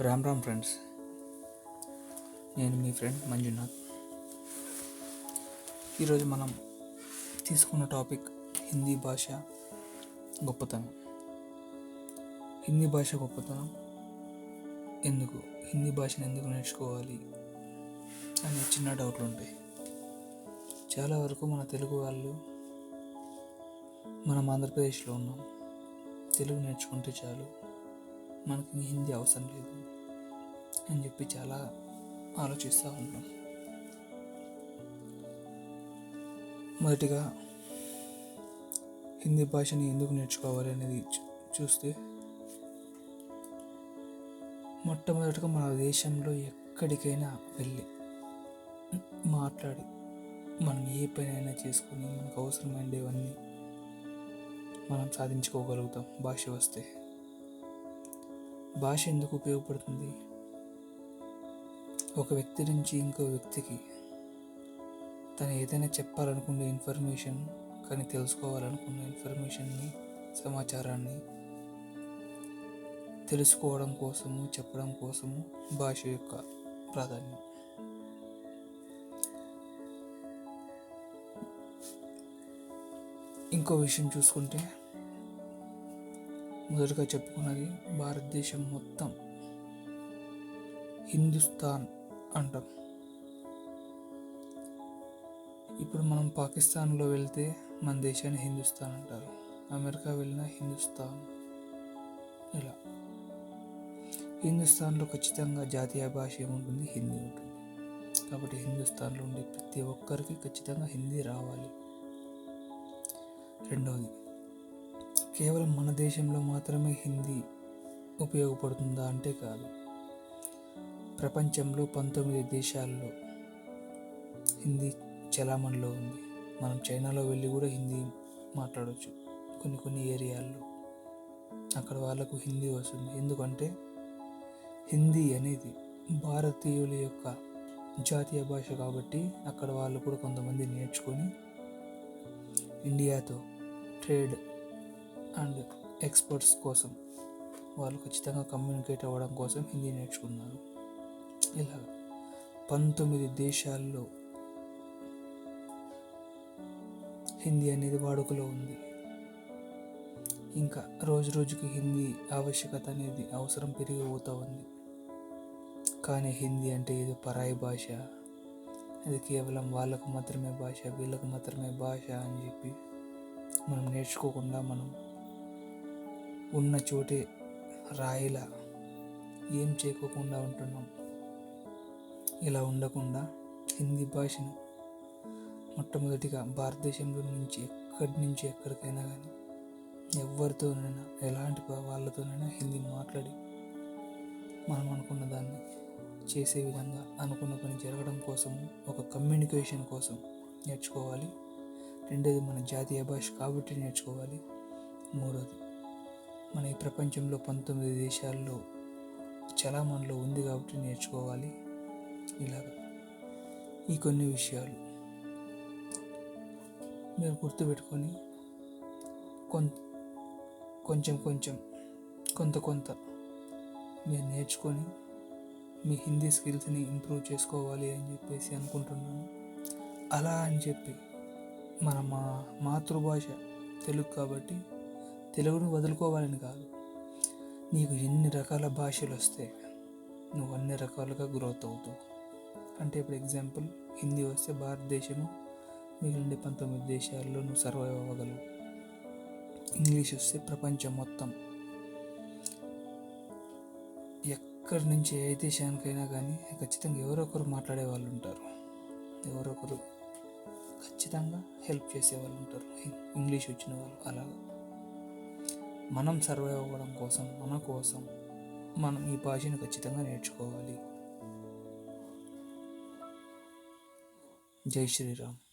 Ram Ram friends. నేను మీ friend Manjunath. ఈరోజు మనం తీసుకున్న టాపిక్ హిందీ భాష గొప్పతనం. హిందీ భాష గొప్పతనం ఎందుకు? హిందీ భాషను ఎందుకు నేర్చుకోవాలి? అనే చిన్న డౌట్లు ఉంటాయి. చాలా వరకు మన తెలుగు వాళ్ళు మనం ఆంధ్రప్రదేశ్లో ఉన్నాం. తెలుగు నేర్చుకుంటే చాలు. మనకి హిందీ అవసరం లేదు అని చెప్పి చాలా ఆలోచిస్తూ ఉంటాం మొదటిగా హిందీ భాషని ఎందుకు నేర్చుకోవాలి అనేది చూ- చూస్తే మొట్టమొదటిగా మన దేశంలో ఎక్కడికైనా వెళ్ళి మాట్లాడి మనం ఏ పనైనా చేసుకుని మనకు అవసరమైనవన్నీ మనం సాధించుకోగలుగుతాం భాష వస్తే. భాష ఎందుకు ఉపయోగపడుతుంది? ఒక వ్యక్తి నుంచి ఇంకో వ్యక్తికి తను ఏదైనా చెప్పాలనుకునే ఇన్ఫర్మేషన్ కానీ తెలుసుకోవాలనుకున్న ఇన్ఫర్మేషన్ని సమాచారాన్ని తెలుసుకోవడం కోసము చెప్పడం కోసము భాష యొక్క ప్రాధాన్యం. ఇంకో విషయం చూసుకుంటే మొదటగా చెప్పుకున్నది భారతదేశం మొత్తం. హిందుస్థాన్ అంటాం. ఇప్పుడు మనం పాకిస్తాన్లో వెళ్తే మన దేశాన్ని హిందుస్థాన్ అంటారు. అమెరికా వెళ్ళినా హిందుస్థాన్. ఇలా. హిందుస్థాన్లో ఖచ్చితంగా జాతీయ భాష ఏముంటుంది? హిందీ ఉంటుంది. కాబట్టి హిందుస్థాన్లో ఉండే ప్రతి ఒక్కరికి ఖచ్చితంగా హిందీ రావాలి. రెండవది. కేవలం మన దేశంలో మాత్రమే హిందీ ఉపయోగపడుతుందా అంటే కాదు. ప్రపంచంలో పంతొమ్మిది దేశాల్లో హిందీ చలామణిలో ఉంది. మనం చైనాలో వెళ్ళి కూడా హిందీ మాట్లాడవచ్చు కొన్ని కొన్ని ఏరియాల్లో అక్కడ వాళ్ళకు హిందీ వస్తుంది. ఎందుకంటే హిందీ అనేది భారతీయుల యొక్క జాతీయ భాష కాబట్టి అక్కడ వాళ్ళు కూడా కొంతమంది నేర్చుకొని ఇండియాతో ట్రేడ్ అండ్ ఎక్స్పర్ట్స్ కోసం వాళ్ళు ఖచ్చితంగా కమ్యూనికేట్ అవ్వడం కోసం హిందీ నేర్చుకున్నారు. ఇలా పంతొమ్మిది దేశాల్లో హిందీ అనేది వాడుకలో ఉంది. ఇంకా రోజు రోజుకి హిందీ ఆవశ్యకత అనేది అవసరం పెరిగిపోతూ ఉంది. కానీ హిందీ అంటే ఏదో పరాయి భాష. అది కేవలం వాళ్ళకు మాత్రమే భాష వీళ్ళకు మాత్రమే భాష అని చెప్పి మనం నేర్చుకోకుండా మనం ఉన్న చోటే రాయిలా ఏం చేయకోకుండా ఉంటున్నాం. ఇలా ఉండకుండా హిందీ భాషను మొట్టమొదటిగా భారతదేశంలో నుంచి ఎక్కడి నుంచి ఎక్కడికైనా కానీ ఎవరితోనైనా ఎలాంటి వాళ్ళతోనైనా హిందీ మాట్లాడి మనం అనుకున్న దాన్ని చేసే విధంగా అనుకున్న పని జరగడం కోసము ఒక కమ్యూనికేషన్ కోసం నేర్చుకోవాలి. రెండోది మన జాతీయ భాష కాబట్టి నేర్చుకోవాలి. మూడోది మన ఈ ప్రపంచంలో పంతొమ్మిది దేశాల్లో చలామణిలో ఉంది కాబట్టి నేర్చుకోవాలి. ఇలాగ. ఈ కొన్ని విషయాలు. మీరు గుర్తుపెట్టుకొని కొంత కొంచెం కొంచెం కొంత కొంత మీరు నేర్చుకొని మీ హిందీ స్కిల్స్ని ఇంప్రూవ్ చేసుకోవాలి అని చెప్పేసి అనుకుంటున్నాను. అలా అని చెప్పి మన మా మాతృభాష తెలుగు కాబట్టి తెలుగును వదులుకోవాలని కాదు. నీకు ఎన్ని రకాల భాషలు వస్తే నువ్వు అన్ని రకాలుగా గ్రోత్ అవుతావు. అంటే ఇప్పుడు ఎగ్జాంపుల్ హిందీ వస్తే భారతదేశము మిగిలిన పంతొమ్మిది దేశాల్లో నువ్వు సర్వైవ్ అవ్వగలవు. ఇంగ్లీష్ వస్తే ప్రపంచం మొత్తం. ఎక్కడి నుంచి ఏ దేశానికైనా కానీ ఖచ్చితంగా ఎవరో ఒకరు మాట్లాడే వాళ్ళు ఉంటారు. ఎవరొకరు ఖచ్చితంగా హెల్ప్ చేసే వాళ్ళు ఉంటారు. ఇంగ్లీష్ వచ్చిన వాళ్ళు అలా మనం సర్వైవ్ అవ్వడం కోసం మన కోసం మనం ఈ భాషను ఖచ్చితంగా నేర్చుకోవాలి. జై శ్రీరామ్.